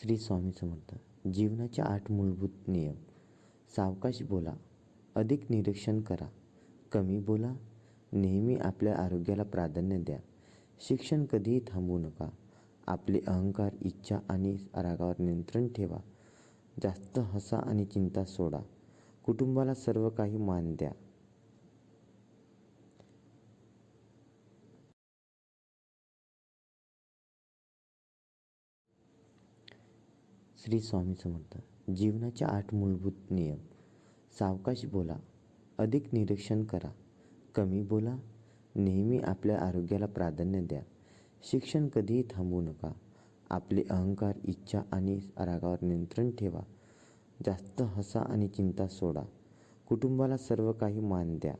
श्री स्वामी समर्थ जीवनाचे आठ मूलभूत नियम. सावकाश बोला अधिक निरीक्षण करा कमी बोला नेहमी आपल्या आरोग्याला प्राधान्य द्या. शिक्षण कधीही थांबवू नका आपले अहंकार इच्छा आणि रागावर नियंत्रण ठेवा. जास्त हसा आणि चिंता सोडा. कुटुंबाला सर्व काही मान द्या. श्री स्वामी समर्थ जीवनाचे आठ मूलभूत नियम. सावकाश बोला अधिक निरीक्षण करा कमी बोला नेहमी आपल्या आरोग्याला प्राधान्य द्या. शिक्षण कधीही थांबवू नका. आपले अहंकार इच्छा आणि रागावर नियंत्रण ठेवा. जास्त हसा आणि चिंता सोडा. कुटुंबाला सर्व काही मान द्या.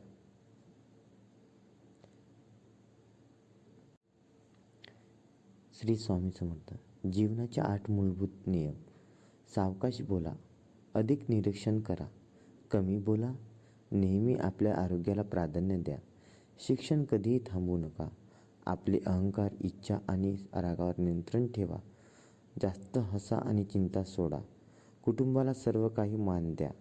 श्री स्वामी समर्थ जीवनाचे आठ मूलभूत नियम. सावकाश बोला. अधिक निरीक्षण करा. कमी बोला. नेहमी आपल्या आरोग्याला प्राधान्य द्या. शिक्षण कधीही थांबवू नका. आपले अहंकार इच्छा आणि रागावर नियंत्रण ठेवा. जास्त हसा आणि चिंता सोडा. कुटुंबाला सर्व काही मान द्या.